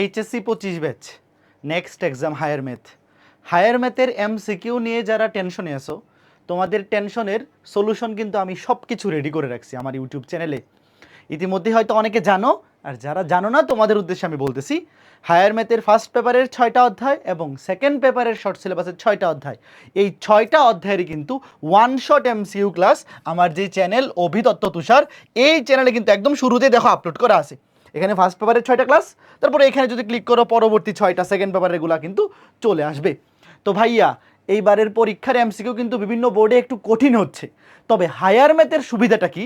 HSC পঁচিশ batch. Next exam higher math higher ম্যাথের MCQ নিয়ে যারা টেনশনে আছো, তোমাদের টেনশনের সলিউশন কিন্তু আমি সব কিছু রেডি করে রাখছি আমার ইউটিউব চ্যানেলে ইতিমধ্যে হয়তো অনেকে জানো, আর যারা জানো না, তোমাদের উদ্দেশ্যে আমি বলতেছি হায়ার ম্যাথের ফার্স্ট পেপারের ছয়টা অধ্যায় এবং সেকেন্ড পেপারের শর্ট সিলেবাসের ছয়টা অধ্যায়। এই ছয়টা অধ্যায়েরই কিন্তু ওয়ান শট এমসিইউ ক্লাস আমার যে চ্যানেল অভিদত্ত তুষার, এই চ্যানেলে কিন্তু একদম শুরুতে দেখো আপলোড করা আছে। এখানে ফার্স্ট পেপারের ছয়টা ক্লাস তারপরে এখানে যদি ক্লিক করো, পরবর্তী ছয়টা সেকেন্ড পেপারেরগুলা কিন্তু চলে আসবে। তো ভাইয়া এইবারের পরীক্ষার এমসিকিউ কিন্তু বিভিন্ন বোর্ডে একটু কঠিন হচ্ছে। তবে হায়ার ম্যাথের সুবিধাটা কি?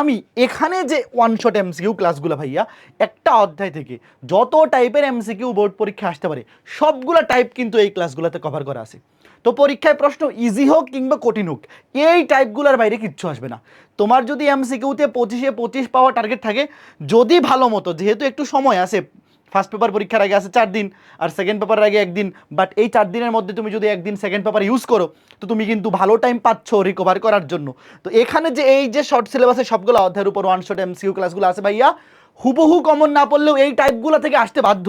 আমি এখানে যে ওয়ান শট এমসিকিউ ক্লাসগুলো ভাইয়া, একটা অধ্যায় থেকে যত টাইপের এমসিকিউ বোর্ড পরীক্ষা আসতে পারে, সবগুলা টাইপ কিন্তু এই ক্লাসগুলোতে কভার করা আছে। তো পরীক্ষায় প্রশ্ন ইজি হোক কিংবা কঠিন হোক, এই টাইপগুলোর বাইরে কিচ্ছু আসবে না। তোমার যদি এমসিকিউতে পঁচিশে পঁচিশ পাওয়া টার্গেট থাকে, যদি ভালো মতো, যেহেতু একটু সময় আছে ফার্স্ট পেপার পরীক্ষার আগে আছে চার দিন, আর সেকেন্ড পেপারের আগে একদিন। বাট এই চার দিনের মধ্যে তুমি যদি একদিন সেকেন্ড পেপার ইউজ করো, তো তুমি কিন্তু ভালো টাইম পাচ্ছ রিকভার করার জন্য। তো এখানে যে এই যে শর্ট সিলেবাসের সবগুলো অধ্যায়ের উপর ওয়ান শট এমসিউ ক্লাসগুলো আছে ভাইয়া, হুবহু কমন না পড়লেও এই টাইপগুলো থেকে আসতে বাধ্য।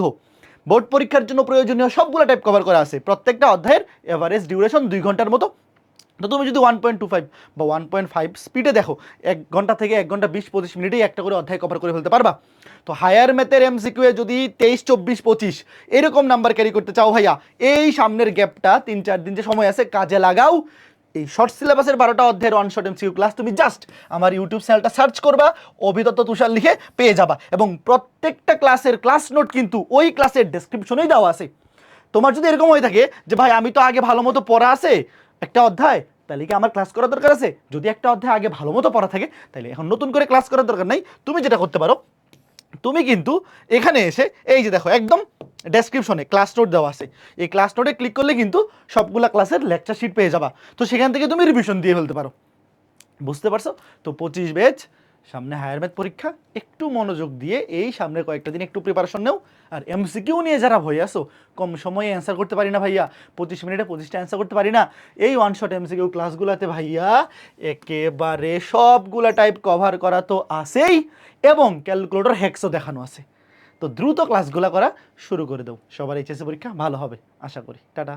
বোর্ড পরীক্ষার জন্য প্রয়োজনীয় সবগুলো টাইপ কভার করা আছে। প্রত্যেকটা অধ্যায়ের এভারেজ ডিউরেশন দুই ঘণ্টার মতো। তো তুমি যদি ওয়ান পয়েন্ট টু ফাইভ বা ওয়ান পয়েন্ট ফাইভ স্পিডে দেখো, এক ঘণ্টা থেকে এক ঘণ্টা বিশ পঁচিশ মিনিটেই একটা করে অধ্যায় কভার করে ফেলতে পারবা। তো হায়ার ম্যাথের এমসিকিউ এ যদি তেইশ, চব্বিশ, পঁচিশ এরকম নাম্বার ক্যারি করতে চাও ভাইয়া, এই সামনের গ্যাপটা তিন, চার দিন যে সময় আছে, কাজে লাগাও। এই শর্ট সিলেবাসের বারোটা অধ্যায়ের ওয়ান শর্ট এমসিকিউ ক্লাস তুমি জাস্ট আমার ইউটিউব চ্যানেলটা সার্চ করবা, অভিদত্ত তুষার লিখে পেয়ে যাবা। এবং প্রত্যেকটা ক্লাসের ক্লাস নোট কিন্তু ওই ক্লাসের ডেসক্রিপশনেই দেওয়া আছে। তোমার যদি এরকম হয়ে থাকে যে ভাই, আমি তো আগে ভালো মতো পড়া আছে, একটা অধ্যায়, তাহলে কি আমার ক্লাস করার দরকার আছে? যদি একটা অধ্যায় আগে ভালো মতো পড়া থাকে, তাহলে এখন নতুন করে ক্লাস করার দরকার নাই। তুমি যেটা করতে পারো তুমি কিন্তু এখানে এসে, এই যে দেখো, একদম ডেসক্রিপশনে ক্লাস নোট দেওয়া আছে। এই ক্লাস নোটে ক্লিক করলে কিন্তু সবগুলা ক্লাসের লেকচার শিট পেয়ে যাবা। তো সেখান থেকে তুমি রিভিশন দিয়ে ফেলতে পারো। বুঝতে পারছ? তো পঁচিশ বেচ সামনে হায়ার ম্যাথ পরীক্ষা, একটু মনোযোগ দিয়ে এই সামনে কয়েকটা দিন একটু প্রিপারেশন নেও। আর এমসিকিউ নিয়ে যারা ভয় আসো কম সময়ে অ্যান্সার করতে পারি না ভাইয়া। পঁচিশ মিনিটে পঁচিশটা অ্যান্সার করতে পারি না। এই ওয়ান শট এমসিকিউ ক্লাসগুলোতে ভাইয়া, একেবারে সবগুলা টাইপ কভার করা তো আছেই এবং ক্যালকুলেটর হ্যাক্সও দেখানো আছে। তো দ্রুত ক্লাসগুলো করা শুরু করে দাও। সবার এইচএসসি পরীক্ষা ভালো হবে, আশা করি। টাটা।